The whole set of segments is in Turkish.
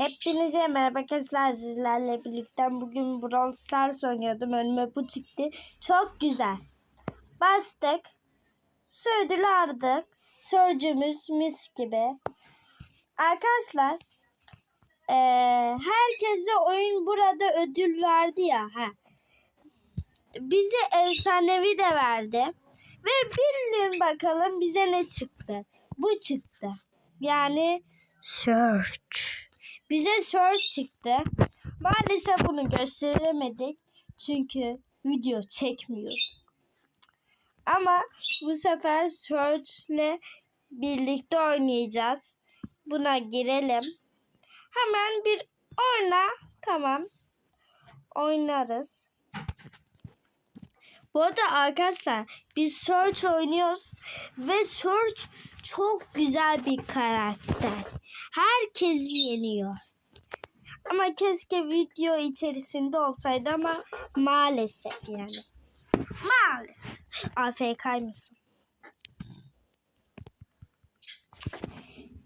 Hepinize merhaba arkadaşlar sizlerle birlikte bugün Brawl Stars oynuyordum. Önüme bu çıktı. Çok güzel. Bastık. Ödülü aldık. Sörcümüz mis gibi. Arkadaşlar eee herkese oyun burada ödül verdi ya. Ha. Bize efsanevi de verdi. Ve bilin bakalım bize ne çıktı. Bu çıktı. Yani search. Bize search çıktı. Maalesef bunu gösteremedik. Çünkü video çekmiyor. Ama bu sefer search ile birlikte oynayacağız. Buna girelim. Hemen bir oyna. Tamam. Oynarız. Bu arada arkadaşlar biz Search oynuyoruz ve Search çok güzel bir karakter. Herkesi yeniyor. Ama keşke video içerisinde olsaydı ama maalesef yani. Maalesef. AFK mısın?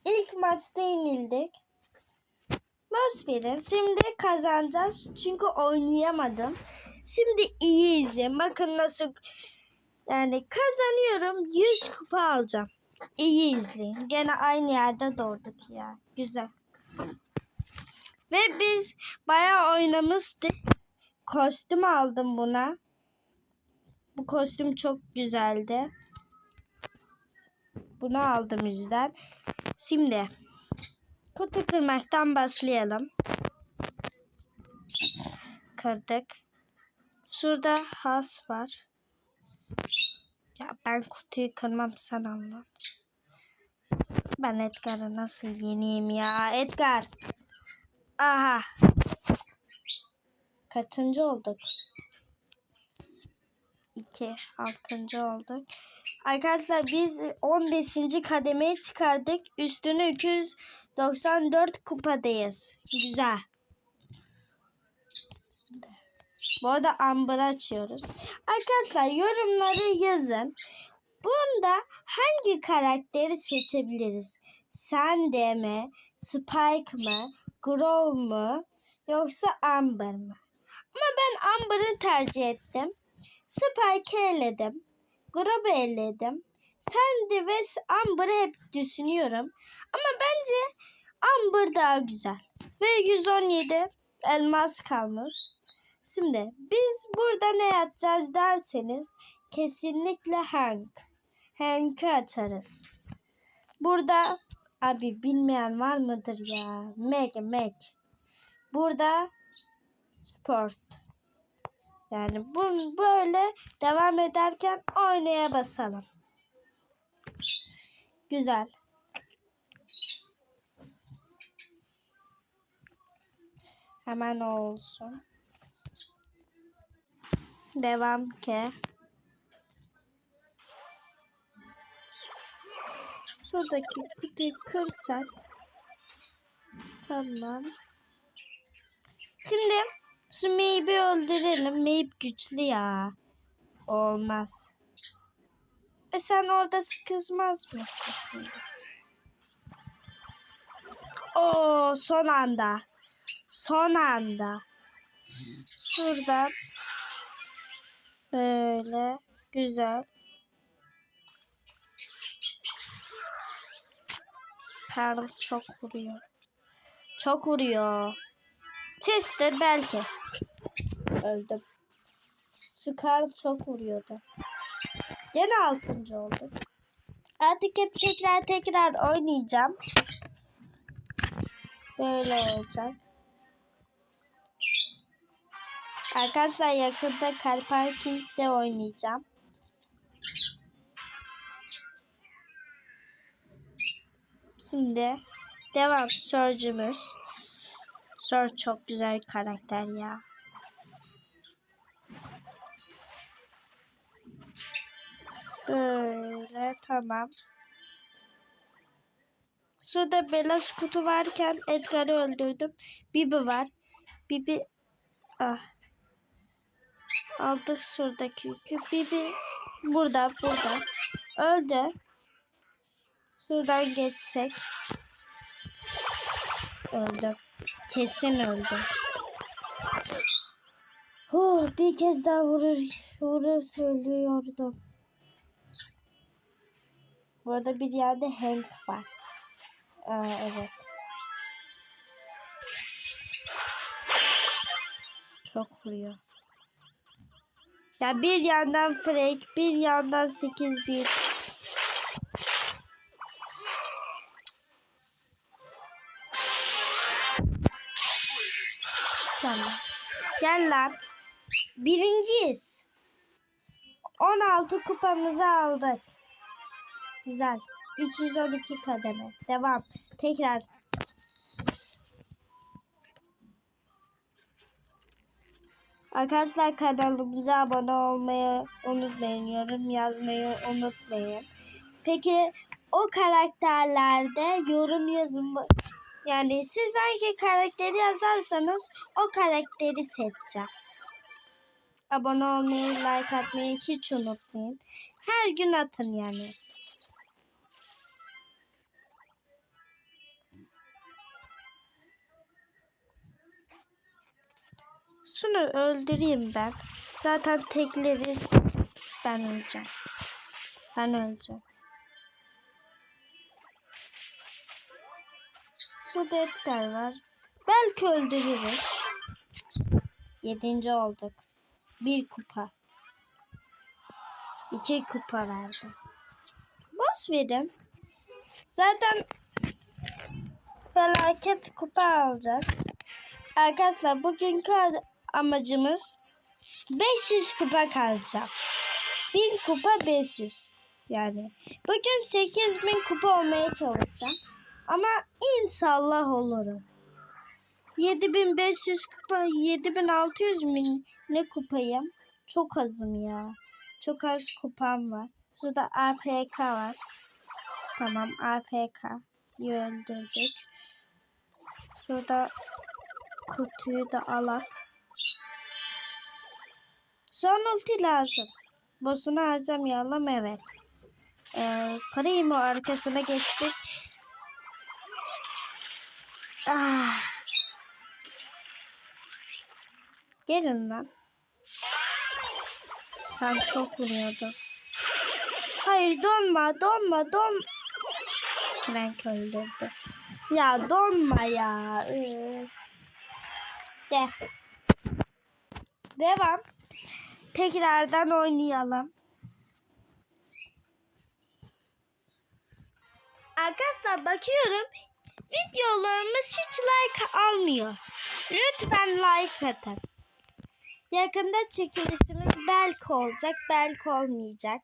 İlk maçta yenildik. Boş. Şimdi kazanacağız. Çünkü oynayamadım. Şimdi iyi izleyin. Bakın nasıl yani kazanıyorum. 100 kupa alacağım. İyi izleyin. Gene aynı yerde doğduk ya. Güzel. Ve biz bayağı oynamıştık. Kostüm aldım buna. Bu kostüm çok güzeldi. Bunu aldım yüzden. Şimdi kutu kırmaktan başlayalım. Kırdık. Şurada has var. Ya ben kutuyu kırmam sen anla. Ben Edgar'ı nasıl yeneyim ya? Edgar. Aha. Kaçıncı olduk? İki. Altıncı olduk. Arkadaşlar biz 15. kademeye çıkardık. Üstüne 294 kupadayız. Güzel. Şimdi. Bu arada Amber'ı açıyoruz. Arkadaşlar yorumları yazın. Bunda hangi karakteri seçebiliriz? Sandy mi? Spike mı? Grove mu? Yoksa Amber mı? Ama ben Amber'ı tercih ettim. Spike'ı eledim. Grove'u eledim. Sandy ve Amber'ı hep düşünüyorum. Ama bence Amber daha güzel. Ve 117 elmas kalmış. Şimdi biz burada ne yapacağız derseniz kesinlikle Hank. Hank'ı açarız. Burada abi bilmeyen var mıdır ya? Meg, Meg. Burada sport. Yani bu böyle devam ederken oynaya basalım. Güzel. Hemen olsun. Devam ki. Şuradaki kutuyu kırsak. Tamam. Şimdi şu Maybe'i öldürelim. Maybe güçlü ya. Olmaz. E sen orada sıkışmaz mısın şimdi? Oo son anda. Son anda. Şuradan Böyle güzel. Karl çok vuruyor. Çok vuruyor. Chester belki. Öldüm. Şu Karl çok vuruyordu. Gene altıncı oldum. Artık hep tekrar tekrar oynayacağım. Böyle olacak. Arkadaşlar yakında Car Parking'de oynayacağım. Şimdi devam Surge'ümüz. Surge çok güzel bir karakter ya. Böyle tamam. Şurada beyaz kutu varken Edgar'ı öldürdüm. Bibi var. Bibi ah Aldık şuradaki yükü. Bibi burada burada. Öldü. Şuradan geçsek. Öldü. Kesin öldüm. Oh, bir kez daha vurur, vurur söylüyordum. Burada bir yerde Hank var. Aa, evet. Çok vuruyor. Ya bir yandan Frank, bir yandan 8 bit. Tamam. Gel lan. Birinciyiz. 16 kupamızı aldık. Güzel. 312 kademe. Devam. Tekrar. Arkadaşlar kanalımıza abone olmayı unutmayın. Yorum yazmayı unutmayın. Peki o karakterlerde yorum yazın. Yani siz hangi karakteri yazarsanız o karakteri seçeceğim. Abone olmayı, like atmayı hiç unutmayın. Her gün atın yani. Şunu öldüreyim ben. Zaten tekleriz. Ben öleceğim. Ben öleceğim. Şurada Edgar var. Belki öldürürüz. Yedinci olduk. Bir kupa. İki kupa verdi. Boş verin. Zaten felaket kupa alacağız. Arkadaşlar bugünkü amacımız 500 kupa kazacağım. 1000 kupa 500. Yani bugün 8000 kupa olmaya çalışacağım. Ama inşallah olurum. 7500 kupa, 7600 mi ne kupayım? Çok azım ya. Çok az kupam var. Şurada AFK var. Tamam AFK. öldürdük. Şurada kutuyu da alak. Son ulti lazım. Boss'unu harcamayalım evet. Ee, parayı mı arkasına geçtik? Ah. Gelin lan. Sen çok vuruyordun. Hayır donma donma don. Frank öldürdü. Ya donma ya. Ee. De. Devam. Tekrardan oynayalım. Arkadaşlar bakıyorum videolarımız hiç like almıyor. Lütfen like atın. Yakında çekilişimiz belki olacak, belki olmayacak.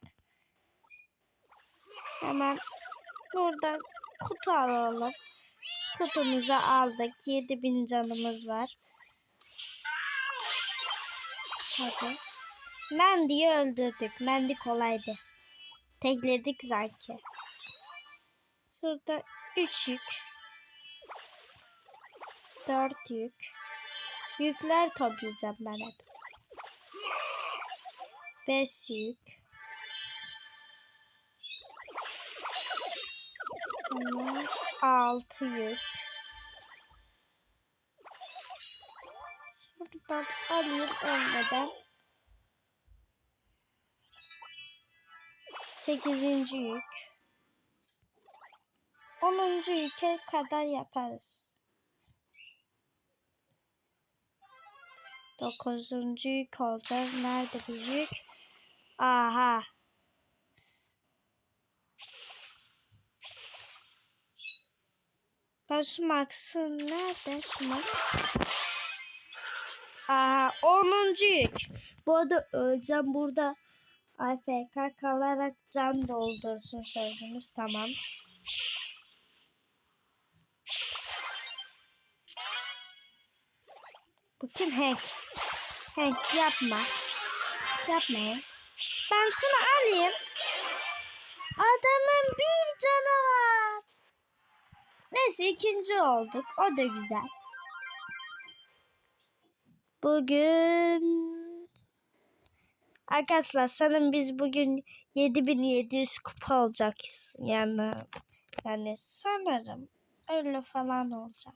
Hemen burada kutu alalım. Kutumuzu aldık. 7000 canımız var. Hadi. Mendy'yi öldürdük. Mendy kolaydı. Tekledik sanki. Şurada 3 yük. 4 yük. Yükler toplayacağım ben hep. 5 yük. 6 yük. Buradan alayım ölmeden. 8. yük. 10. yüke kadar yaparız. 9. yük olacağız. Nerede bir yük? Aha. Ben şu Max'ın nerede şu? Aha 10. yük. Bu arada öleceğim burada. AFK kalarak can doldursun sözümüz tamam. Bu kim Hank? Hank yapma. Yapma Hank. Ben şunu alayım. Adamın bir canı var. Neyse ikinci olduk. O da güzel. Bugün Arkadaşlar sanırım biz bugün 7700 kupa olacağız. Yani yani sanırım öyle falan olacak.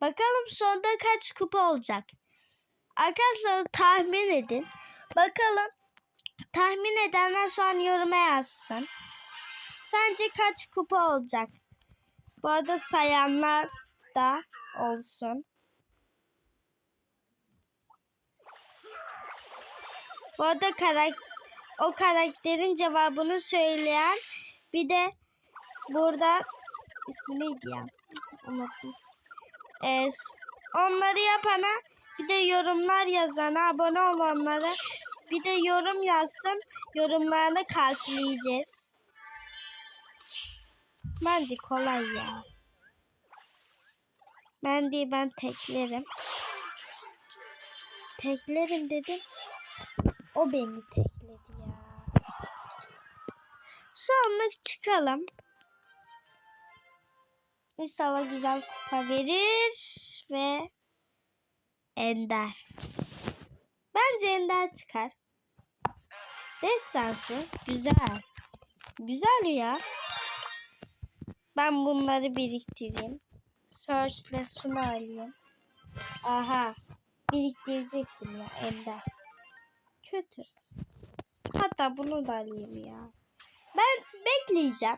Bakalım sonda kaç kupa olacak. Arkadaşlar tahmin edin. Bakalım tahmin edenler şu an yoruma yazsın. Sence kaç kupa olacak? Bu arada sayanlar da olsun. Bu arada karak o karakterin cevabını söyleyen bir de burada ismi neydi ya? Unuttum. Ee, onları yapana bir de yorumlar yazana abone olanlara bir de yorum yazsın. Yorumlarını kalpleyeceğiz. Mendi kolay ya. Mendi ben teklerim. Teklerim dedim. O beni tekledi ya. Sonra çıkalım. İnşallah güzel kupa verir ve Ender. Bence Ender çıkar. Destansı güzel. Güzel ya. Ben bunları biriktireyim. Search'le şunu alayım. Aha. Biriktirecektim ya Ender. Kötü. Hatta bunu da alayım ya. Ben bekleyeceğim.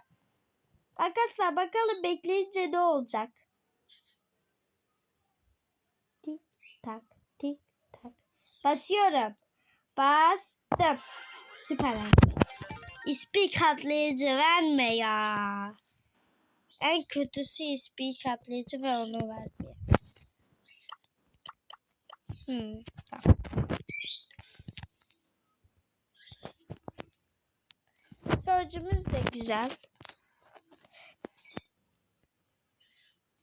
Arkadaşlar bakalım bekleyince ne olacak? Tik tak tik tak. Basıyorum. Bastım. Süper. İspi katlayıcı verme ya. En kötüsü ispi katlayıcı ve onu verdi. Hmm, tamam. Sözcüğümüz de güzel.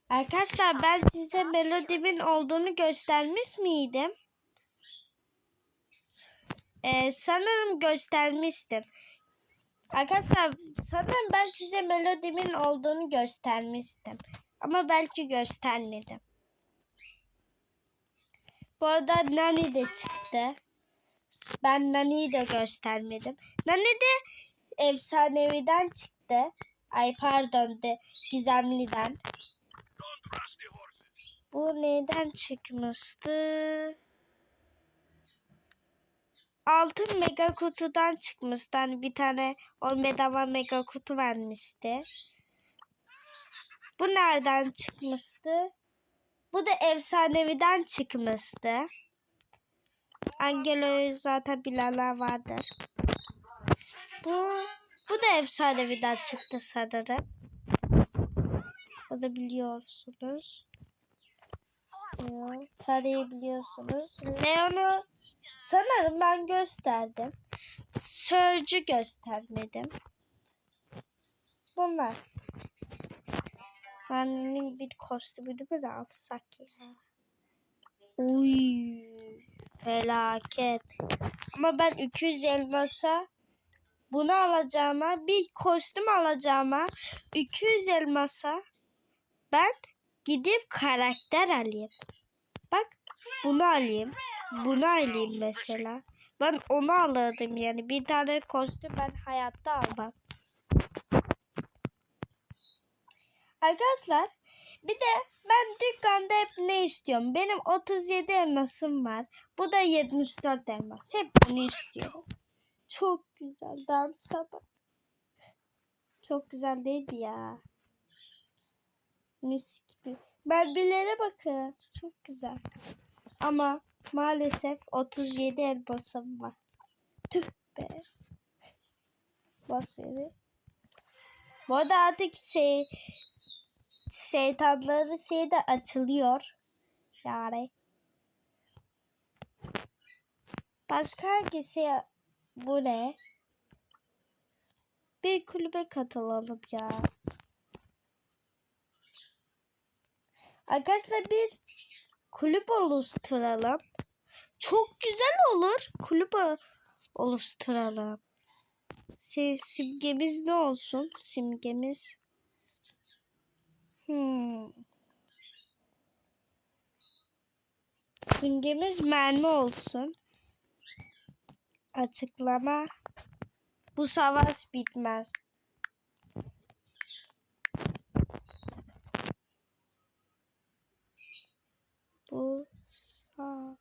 Arkadaşlar ben size melodimin olduğunu göstermiş miydim? Ee, sanırım göstermiştim. Arkadaşlar sanırım ben size melodimin olduğunu göstermiştim. Ama belki göstermedim. Bu arada Nani de çıktı. Ben Nani'yi de göstermedim. Nani de efsaneviden çıktı. Ay pardon de gizemliden. Bu neden çıkmıştı? Altın mega kutudan çıkmıştı. Hani bir tane 10 bedava mega kutu vermişti. Bu nereden çıkmıştı? Bu da efsaneviden çıkmıştı. Angelo'yu zaten bilenler vardır. Bu bu da efsaneviden çıktı sanırım. O da biliyorsunuz. Leon tarayabiliyorsunuz. Leon'u sanırım ben gösterdim. Surge'ü göstermedim. Bunlar. Annemin bir kostümünü mü de alsak ya? Uy, felaket. Ama ben 200 elmasa bunu alacağıma bir kostüm alacağıma 200 elmasa ben gidip karakter alayım. Bak bunu alayım. Bunu alayım mesela. Ben onu alırdım yani. Bir tane kostüm ben hayatta almam. Arkadaşlar bir de ben dükkanda hep ne istiyorum? Benim 37 elmasım var. Bu da 74 elmas. Hep bunu istiyorum. Çok güzel dansa bak. Çok güzel değil ya? Mis gibi. Merbilere bakın. Çok güzel. Ama maalesef 37 elmasım var. Tüh be. Bas yeri. Bu arada artık şey şeytanları şey de açılıyor. Yani. Başka hangisi bu ne? Bir kulübe katılalım ya. Arkadaşlar bir kulüp oluşturalım. Çok güzel olur. Kulüp oluşturalım. Sim simgemiz ne olsun? Simgemiz. Hmm. Simgemiz mermi olsun açıklama. Bu savaş bitmez. Bu savaş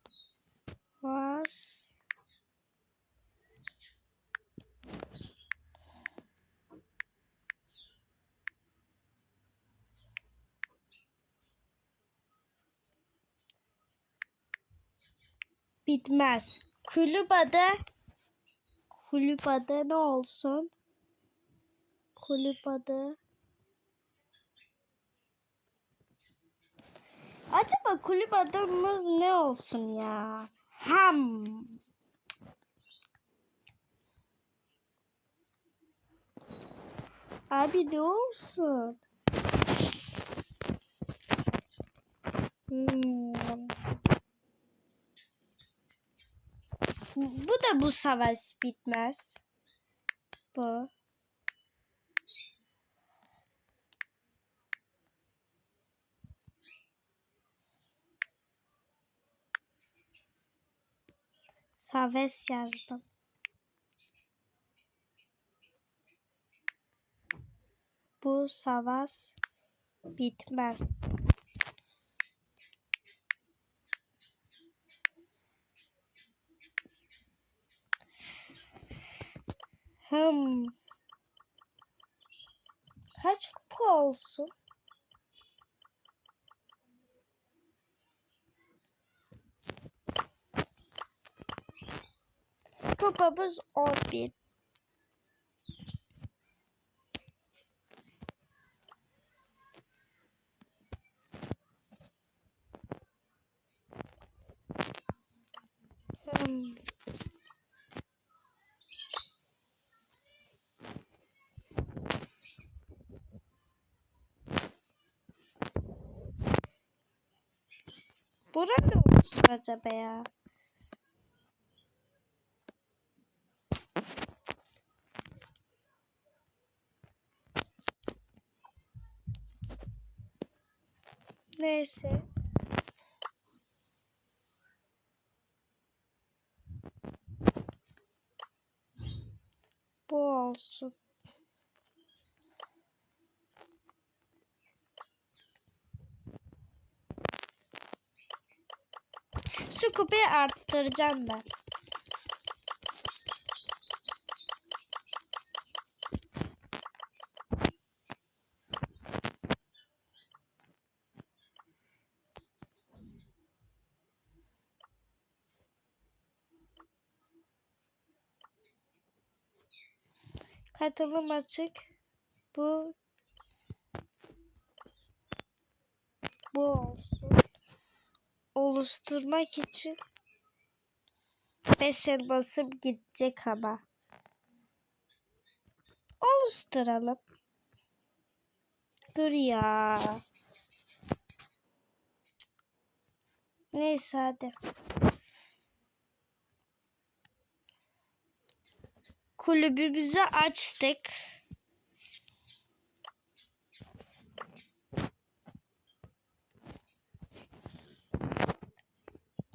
bitmez. Kulübada kulüp adı ne olsun? Kulüp adı Acaba kulüp adımız ne olsun ya? Ham. Abi ne olsun? Hmm. Bu da bu savaş bitmez. Bu. Savaş yazdım. Bu savaş bitmez. Hmm. Kaç kupa olsun? Kupamız 11. Hmm. Bura ne olsun acaba ya? Neyse. Bu olsun. Şu kupayı arttıracağım ben. Katılım açık. Bu bu olsun. Oluşturmak için Besen basıp gidecek ama. Oluşturalım. Dur ya. Neyse hadi. Kulübümüzü açtık.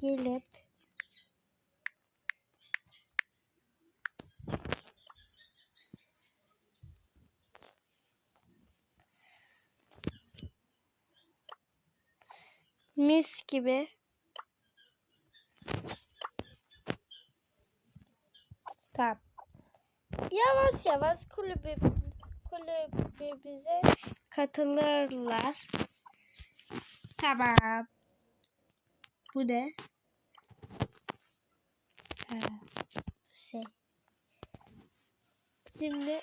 Gelip mis gibi Tamam. Yavaş yavaş kulübü kulübümüze katılırlar. Tamam. Bu ne? Ha, şey. Şimdi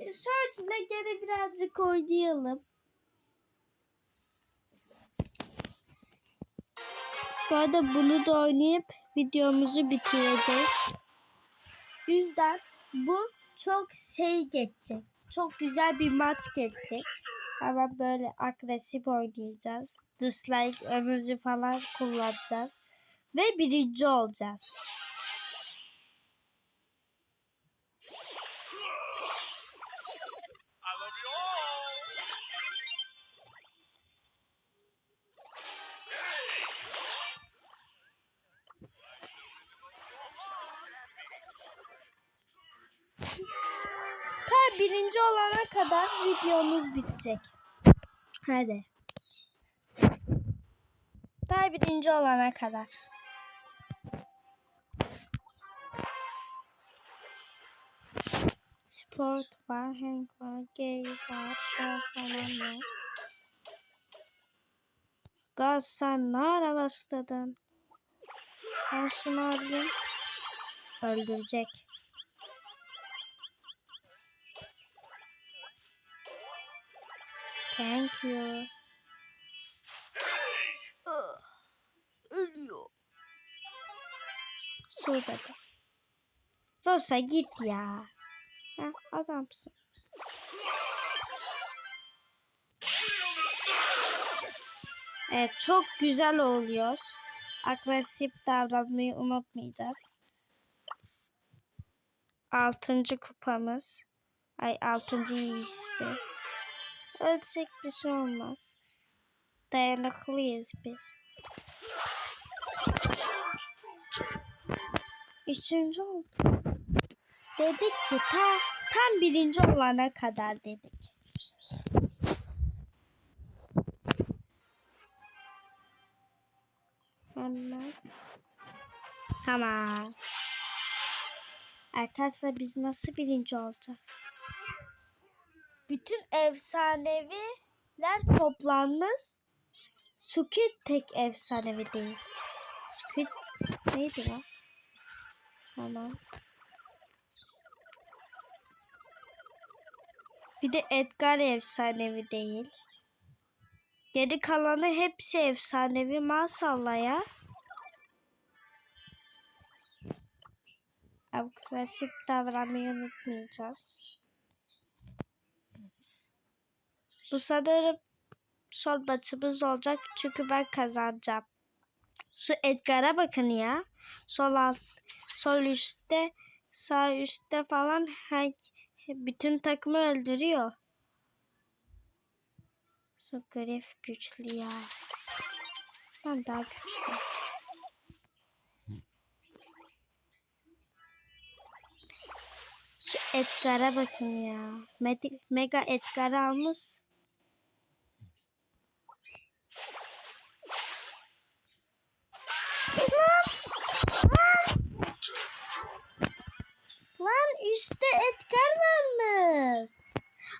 Search'le gene birazcık oynayalım. Bu arada bunu da oynayıp videomuzu bitireceğiz. Yüzden bu çok şey geçecek. Çok güzel bir maç geçecek. Ama böyle agresif oynayacağız. Dislike ömürcü falan kullanacağız. Ve birinci olacağız. Birinci olana kadar videomuz bitecek. Hadi. Ta birinci olana kadar. Sport var, Hank var, Gay var, falan var. Gaz sen ne ara başladın? Ben şunu alayım. Öldürecek. Thank you. Ah, Ölüyor. Şurada da. Rosa git ya. Heh, adamsın. Evet çok güzel oluyor. Agresif davranmayı unutmayacağız. Altıncı kupamız. Ay altıncı ismi. Ölsek bir şey olmaz. Dayanıklıyız biz. Üçüncü oldu. Dedik ki ta, tam birinci olana kadar dedik. Hemen. Tamam. Arkadaşlar biz nasıl birinci olacağız? Bütün efsaneviler toplanmış. Squid tek efsanevi değil. Squid neydi lan? Tamam. Bir de Edgar efsanevi değil. Geri kalanı hepsi efsanevi maşallah ya. Agresif davranmayı unutmayacağız. Bu sanırım son maçımız olacak çünkü ben kazanacağım. Şu Edgar'a bakın ya. Sol alt, sol üstte, sağ üstte falan her, bütün takımı öldürüyor. Su grif güçlü ya. Ben daha güçlü. Şu Edgar'a bakın ya. Mega Edgar almış. Lan işte Edgar varmış.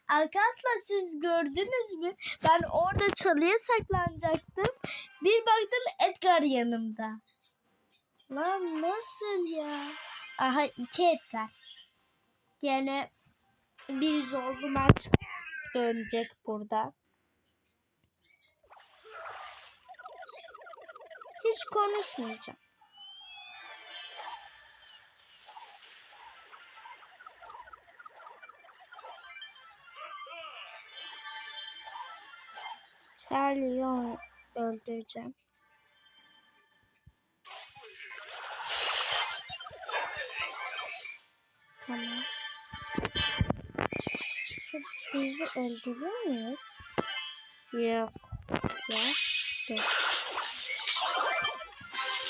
Arkadaşlar siz gördünüz mü? Ben orada çalıya saklanacaktım. Bir baktım Edgar yanımda. Lan nasıl ya? Aha iki Edgar. Gene bir zorlu maç dönecek burada. Hiç konuşmayacağım. O- öldüreceğim. Tamam. Şu bizi öldürür müyüz? Yok. Ya.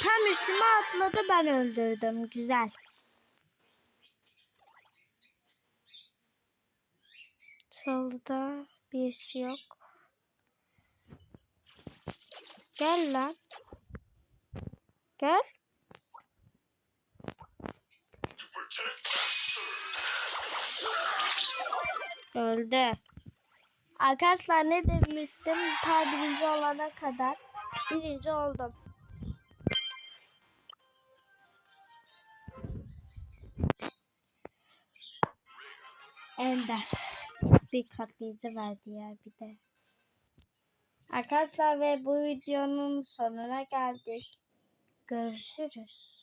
Tam üstüme atladı ben öldürdüm. Güzel. Solda bir şey yok. Gel lan. Gel. Öldü. Arkadaşlar ne demiştim? Ta birinci olana kadar birinci oldum. Ender. Hiçbir katlayıcı verdi ya bir de. Arkadaşlar ve bu videonun sonuna geldik. Görüşürüz.